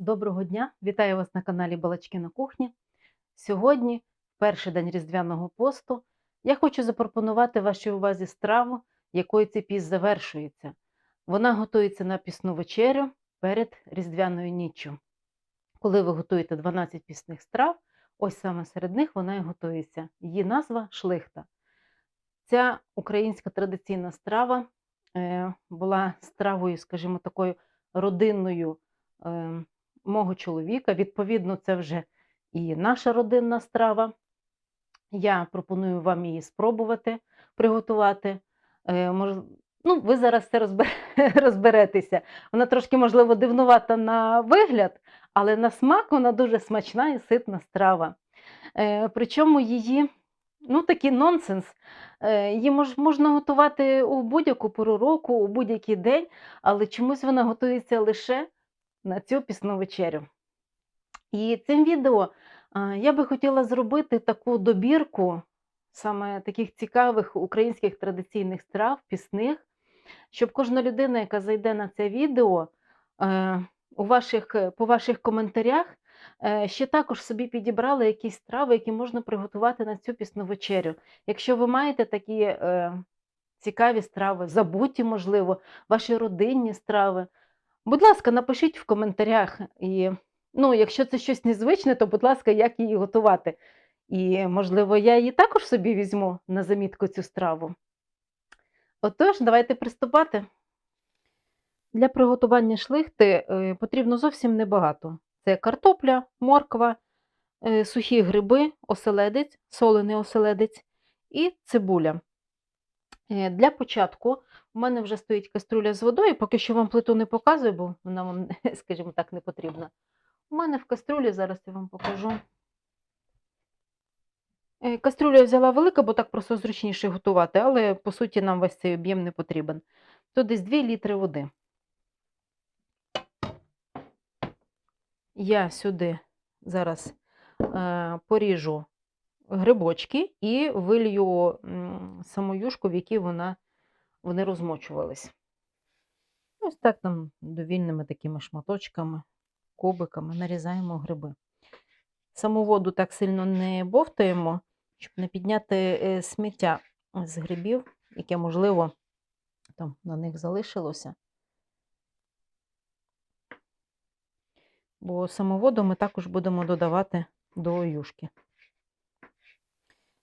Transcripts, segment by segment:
Доброго дня! Вітаю вас на каналі Балачки на кухні. Сьогодні, перший день Різдвяного посту, я хочу запропонувати вашій увазі страву, якою цей піст завершується. Вона готується на пісну вечерю перед Різдвяною ніччю. Коли ви готуєте 12 пісних страв, ось саме серед них вона і готується. Її назва шлихта. Ця українська традиційна страва е, була стравою, скажімо, такою родинною. Мого чоловіка. Відповідно, це вже і наша родинна страва. Я пропоную вам її спробувати приготувати. Е, ну, ви зараз це розберетеся. Вона трошки, можливо, дивнувата на вигляд, але на смак вона дуже смачна і ситна страва. Е, причому її, ну, такий нонсенс. Е, її можна готувати у будь-яку пору року, у будь-який день, але чомусь вона готується лише на цю пісну вечерю. І цим відео я би хотіла зробити таку добірку саме таких цікавих українських традиційних страв, пісних, щоб кожна людина, яка зайде на це відео, е, у ваших, по ваших коментарях е, ще також собі підібрала якісь страви, які можна приготувати на цю пісну вечерю. Якщо ви маєте такі е, цікаві страви, забуті, можливо, ваші родинні страви, Будь ласка, напишіть в коментарях. І, ну, якщо це щось незвичне, то, будь ласка, як її готувати. І, можливо, я її також собі візьму на замітку цю страву. Отож, давайте приступати. Для приготування шлихти е, потрібно зовсім небагато. Це картопля, морква, е, сухі гриби, оселедець, солений оселедець і цибуля. Е, Для початку у мене вже стоїть каструля з водою, поки що вам плиту не показую, бо вона вам, скажімо так, не потрібна. У мене в каструлі, зараз я вам покажу. Е, Кастрюлю я взяла велика, бо так просто зручніше готувати, але по суті нам весь цей об'єм не потрібен. Тут десь 2 літри води. Я сюди зараз е, поріжу грибочки і вилью саму юшку, в якій вона, вони розмочувались. Ось так там довільними такими шматочками, кубиками нарізаємо гриби. Саму воду так сильно не бовтаємо, щоб не підняти е, сміття з грибів, яке, можливо, там на них залишилося. Бо саму воду ми також будемо додавати до юшки.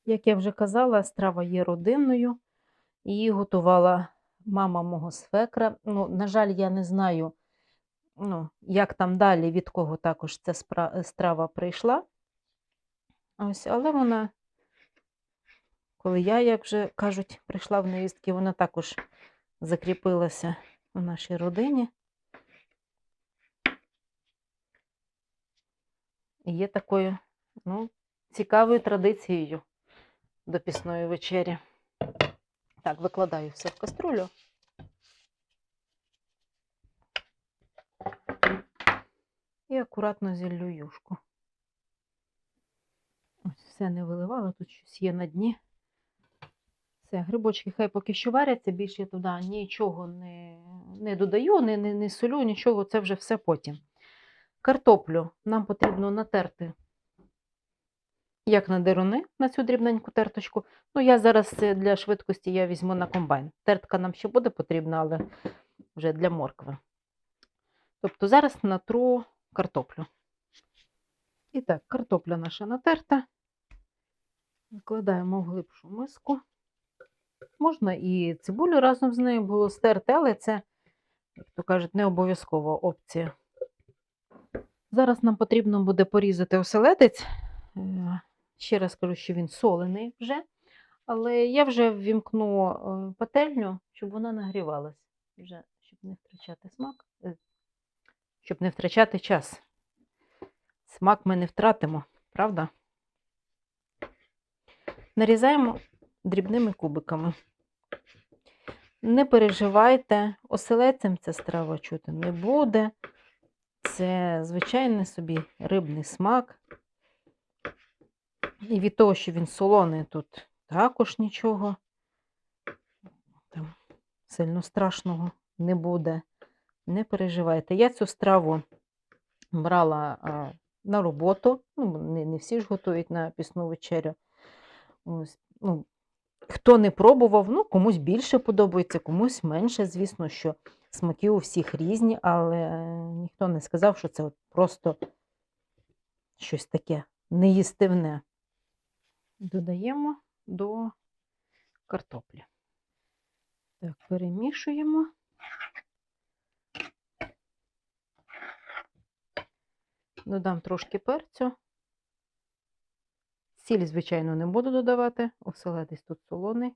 Як я вже казала, страва є родинною. Її готувала мама мого свекра. Ну, на жаль, я не знаю, ну, як там далі, від кого також ця страва прийшла. Ось, але вона, коли я, як вже кажуть, прийшла в невістки, вона також закріпилася у нашій родині. І є такою, ну, цікавою традицією до пісної вечері. Так, викладаю все в каструлю. І акуратно зіллю юшку. Ось все не виливала, тут щось є на дні. Все, грибочки хай поки що варяться, більше я туди нічого не, не додаю, не, не, не солю, нічого, це вже все потім. Картоплю нам потрібно натерти як на деруни, на цю дрібненьку терточку. Ну, я зараз для швидкості я візьму на комбайн. Тертка нам ще буде потрібна, але вже для моркви. Тобто зараз натру картоплю. І так, картопля наша натерта. Викладаємо в глибшу миску. Можна і цибулю разом з нею було стерти, але це, як то кажуть, не обов'язкова опція. Зараз нам потрібно буде порізати оселедець. Ще раз кажу, що він солений вже, але я вже ввімкну е, пательню, щоб вона нагрівалась, вже, щоб не втрачати смак, е, щоб не втрачати час. Смак ми не втратимо, правда? Нарізаємо дрібними кубиками. Не переживайте, оселедцем ця страва чути не буде. Це звичайний собі рибний смак. І від того, що він солоний, тут також нічого там сильно страшного не буде. Не переживайте. Я цю страву брала а, на роботу. Ну, не, не всі ж готують на пісну вечерю. Ось, ну, хто не пробував, ну, комусь більше подобається, комусь менше. Звісно, що смаки у всіх різні, але ніхто не сказав, що це от просто щось таке неїстивне. Додаємо до картоплі. Так, перемішуємо. Додам трошки перцю. Сіль, звичайно, не буду додавати, оселедець тут солоний.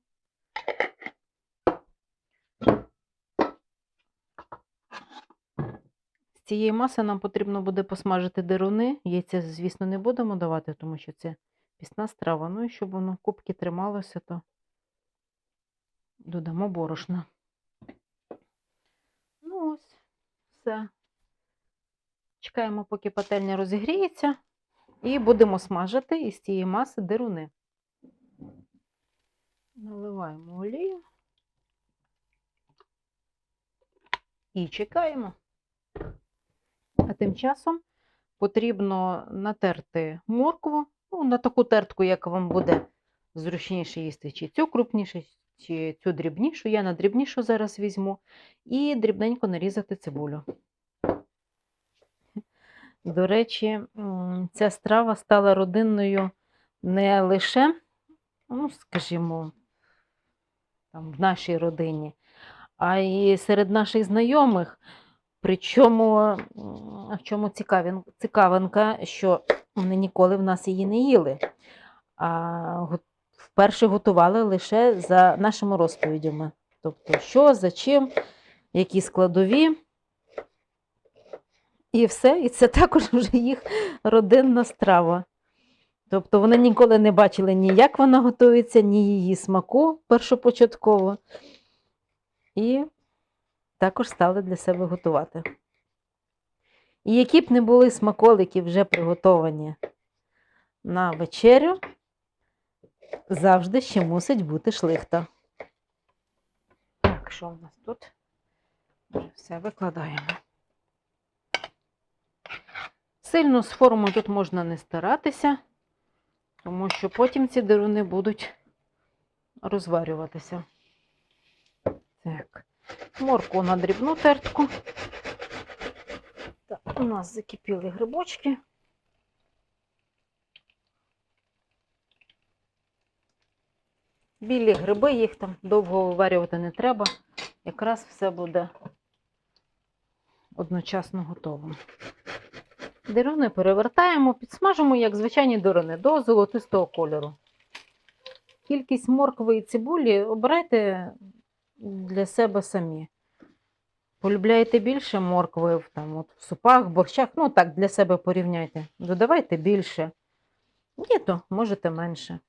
З цієї маси нам потрібно буде посмажити деруни. Яйця, звісно, не будемо давати, тому що це пісна страва. Ну і щоб воно кубки трималося, то додамо борошна. Ну ось, все. Чекаємо, поки пательня розігріється, і будемо смажити із цієї маси деруни. Наливаємо олію і чекаємо. А тим часом потрібно натерти моркву, на таку тертку, як вам буде зручніше їсти, чи цю крупніше, чи цю дрібнішу. Я на дрібнішу зараз візьму, і дрібненько нарізати цибулю. До речі, ця страва стала родинною не лише, ну, скажімо, там, в нашій родині, а й серед наших знайомих. Причому, в чому цікавинка, що вони ніколи в нас її не їли, а вперше готували лише за нашими розповідями. Тобто, що, за чим, які складові. І все, і це також вже їх родинна страва. Тобто вони ніколи не бачили ні як вона готується, ні її смаку першопочатково. І також стали для себе готувати. І які б не були смаколики вже приготовані на вечерю, завжди ще мусить бути шлихта. Так, що в нас тут? Вже все викладаємо. Сильно з формою тут можна не старатися, тому що потім ці дируни будуть розварюватися. Так, морку на дрібну тертку. У нас закипіли грибочки. Білі гриби, їх там довго виварювати не треба. Якраз все буде одночасно готово. Дируни перевертаємо, підсмажимо, як звичайні дируни, до золотистого кольору. Кількість моркви і цибулі обирайте для себе самі. Полюбляєте більше моркви в, там, от, в супах, борщах, ну так, для себе порівняйте. Додавайте більше. Ні, то можете менше.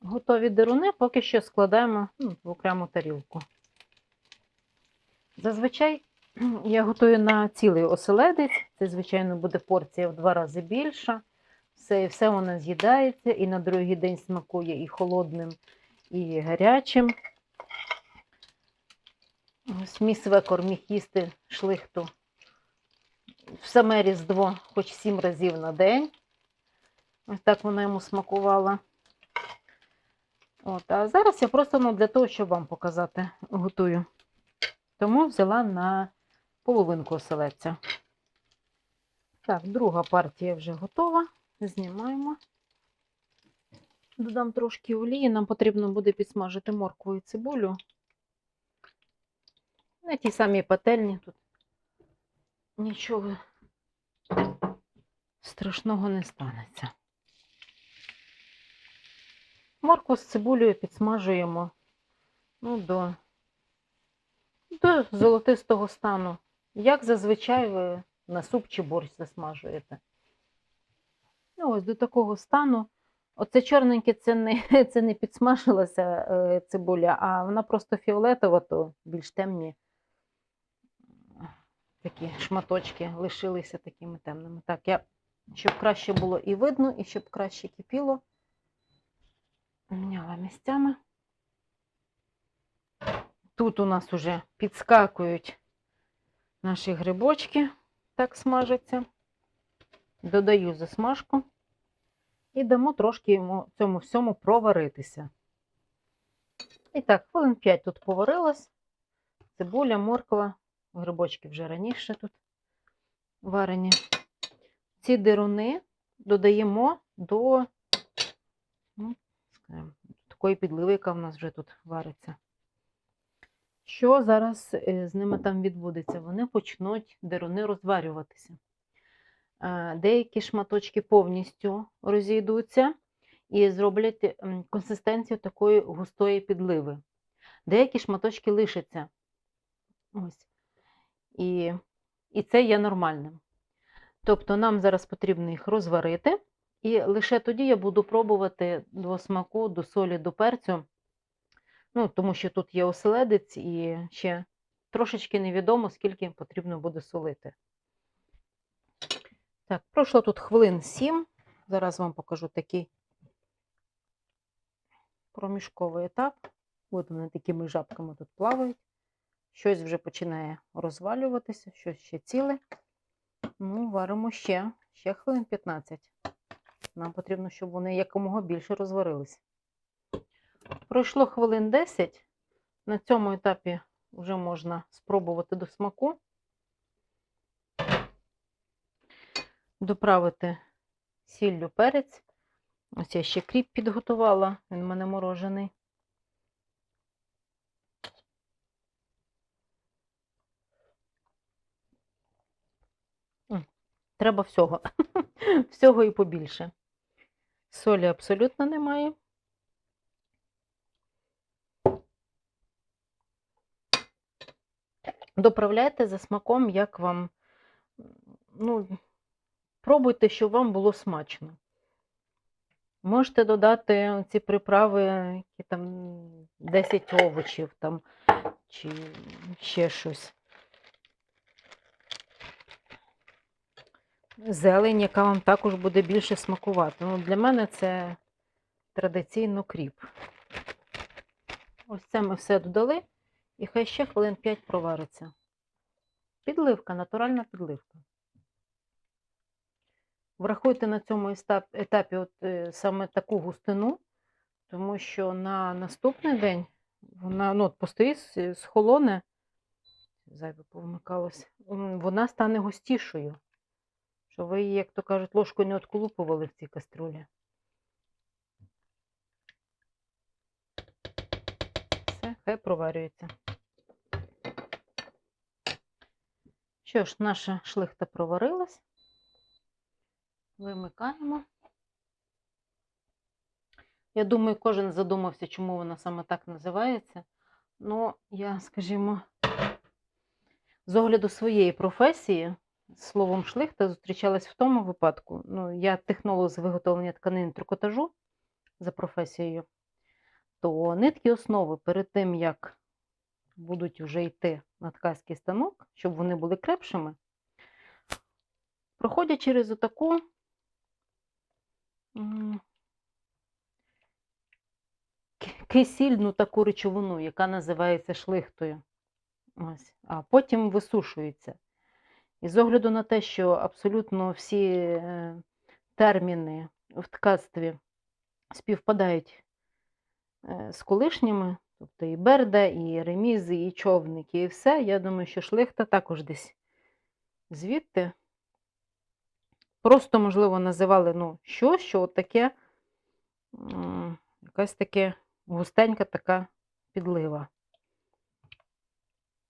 Готові дируни поки що складаємо ну, в окрему тарілку. Зазвичай я готую на цілий оселедець. Це, звичайно, буде порція в два рази більша. Все, все воно з'їдається і на другий день смакує і холодним, і гарячим. Ось мій свекор міг їсти шлихту в саме Різдво хоч сім разів на день. Ось так вона йому смакувала. От, а зараз я просто ну, для того, щоб вам показати, готую. Тому взяла на половинку оселедця. Так, друга партія вже готова. Знімаємо. Додам трошки олії. Нам потрібно буде підсмажити моркву і цибулю. На тій самій пательні тут нічого страшного не станеться. Моркву з цибулею підсмажуємо ну, до, до золотистого стану. Як зазвичай ви на суп чи борщ засмажуєте. Ну, ось до такого стану. Оце чорненьке це не, це не підсмажилася е, цибуля, а вона просто фіолетова, то більш темні такі шматочки лишилися такими темними. Так, я, щоб краще було і видно, і щоб краще кипіло, міняла місцями. Тут у нас уже підскакують наші грибочки, так смажаться. додаю засмажку і дамо трошки йому цьому всьому проваритися. І так, хвилин 5 тут поварилось. Цибуля, морква, грибочки вже раніше тут варені. Ці дируни додаємо до ну, скажімо, такої підливи, яка в нас вже тут вариться. Що зараз е, з ними там відбудеться? Вони почнуть деруни розварюватися. Е, Деякі шматочки повністю розійдуться і зроблять консистенцію такої густої підливи. Деякі шматочки лишаться. Ось. І, і це є нормальним. Тобто нам зараз потрібно їх розварити, і лише тоді я буду пробувати до смаку, до солі, до перцю. Ну, тому що тут є оселедець і ще трошечки невідомо, скільки потрібно буде солити. Так, пройшло тут хвилин 7. Зараз вам покажу такий проміжковий етап. От вони такими жабками тут плавають. Щось вже починає розвалюватися, щось ще ціле. Ну, варимо ще, ще хвилин 15. Нам потрібно, щоб вони якомога більше розварились. Пройшло хвилин 10. На цьому етапі вже можна спробувати до смаку. Доправити сіллю перець. Ось я ще кріп підготувала, він в мене морожений. Треба всього. Всього і побільше. Солі абсолютно немає. Доправляйте за смаком, як вам. Ну, пробуйте, щоб вам було смачно. Можете додати ці приправи, які там 10 овочів там, чи ще щось. Зелень, яка вам також буде більше смакувати. Ну, для мене це традиційно кріп. Ось це ми все додали, і хай ще хвилин 5 провариться. Підливка, натуральна підливка. Врахуйте на цьому етапі от, е, саме таку густину, тому що на наступний день вона ну, от постоїть, схолоне, зайве повмикалось, м, вона стане густішою. Що ви її, як то кажуть, ложкою не отколупували в цій каструлі. Все, хай проварюється. Що ж, наша шлихта проварилась. Вимикаємо. Я думаю, кожен задумався, чому вона саме так називається. Ну, я, скажімо, з огляду своєї професії, словом шлихта зустрічалась в тому випадку. Ну, я технолог з виготовлення тканин трикотажу за професією, то нитки основи перед тим, як будуть вже йти на ткацький станок, щоб вони були крепшими, проходять через отаку кисільну таку речовину, яка називається шлихтою. Ось. А потім висушується. І з огляду на те, що абсолютно всі е, терміни в ткацтві співпадають е, з колишніми, тобто і берда, і ремізи, і човники, і все, я думаю, що шлихта також десь звідти. Просто, можливо, називали ну, що, що таке, якась таке густенька така підлива.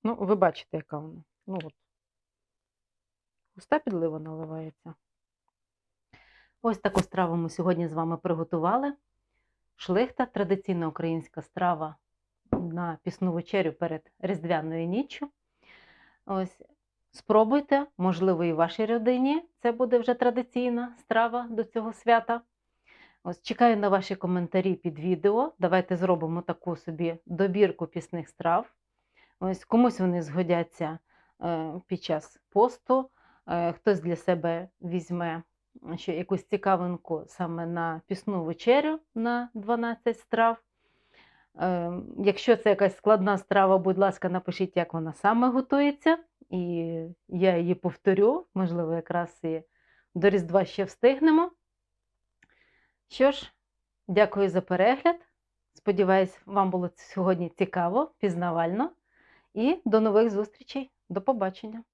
Ну, ви бачите, яка вона. Ну, от. Густа підлива наливається. Ось таку страву ми сьогодні з вами приготували. Шлихта традиційна українська страва на пісну вечерю перед Різдвяною ніччю. Ось спробуйте, можливо, і в вашій родині це буде вже традиційна страва до цього свята. Ось чекаю на ваші коментарі під відео. Давайте зробимо таку собі добірку пісних страв. Ось комусь вони згодяться е, під час посту, хтось для себе візьме ще якусь цікавинку саме на пісну вечерю на 12 страв. Е, Якщо це якась складна страва, будь ласка, напишіть, як вона саме готується, і я її повторю, можливо, якраз і До Різдва ще встигнемо. Що ж, дякую за перегляд. Сподіваюсь, вам було сьогодні цікаво, пізнавально. І до нових зустрічей. До побачення!